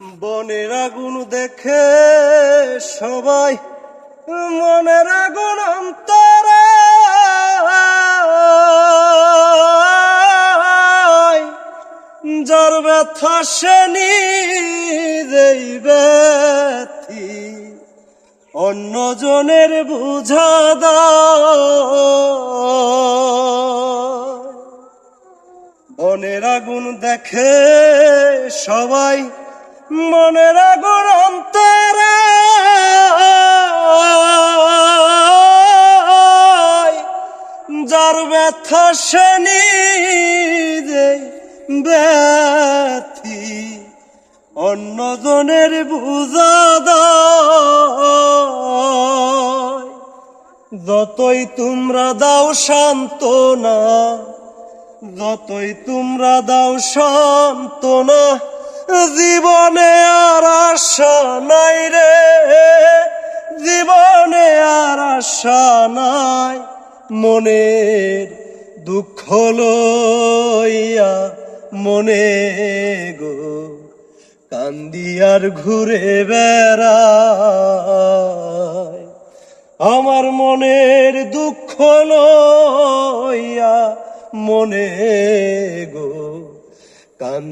বনের আগুন দেখে সবাই মনের আগুন অন্তরে। যার ব্যথা সে নিজেই ব্যথি। অন্যজনের বুঝা দাও বনের আগুন দেখে সবাই মনের অন্তরে। যার ব্যথা নিজেই ব্যথি। অন্যজনের বুঝা দাও যতই তোমরা দাও সান্ত্বনা, যতই তোমরা দাও সান্ত্বনা জীবনে আর আশা নাই রে। জীবনে আর আশা নাই। মনের দুঃখ লইয়া মনে গো, কান্দিয়ার ঘুরে বেড়ায়। আমার মনের দুঃখ লইয়া মনে গো কান